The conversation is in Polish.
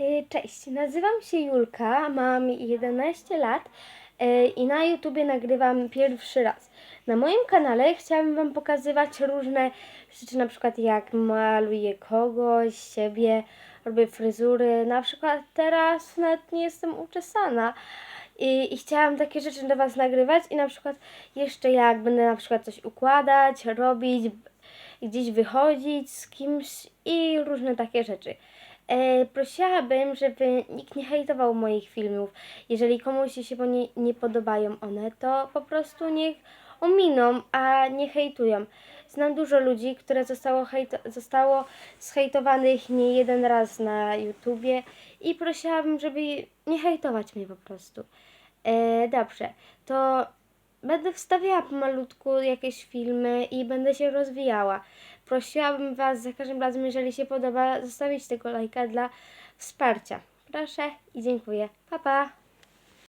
Y, Cześć, nazywam się Julka, mam 11 lat y, i na YouTubie nagrywam pierwszy raz. Na moim kanale chciałabym Wam pokazywać różne rzeczy, na przykład jak maluję kogoś, siebie, robię fryzury. Na przykład teraz nawet nie jestem uczesana i, i chciałam takie rzeczy dla Was nagrywać i na przykład jeszcze jak będę na przykład coś układać, robić, gdzieś wychodzić z kimś i różne takie rzeczy. E, prosiłabym, żeby nikt nie hejtował moich filmów. Jeżeli komuś się nie, nie podobają one, to po prostu niech ominą, a nie hejtują. Znam dużo ludzi, które zostało, hejto, zostało zhejtowanych nie jeden raz na YouTubie i prosiłabym, żeby nie hejtować mnie po prostu. E, dobrze, to będę wstawiała pomalutku jakieś filmy i będę się rozwijała. Prosiłabym Was za każdym razem, jeżeli się podoba, zostawić tego lajka dla wsparcia. Proszę i dziękuję. Pa, pa!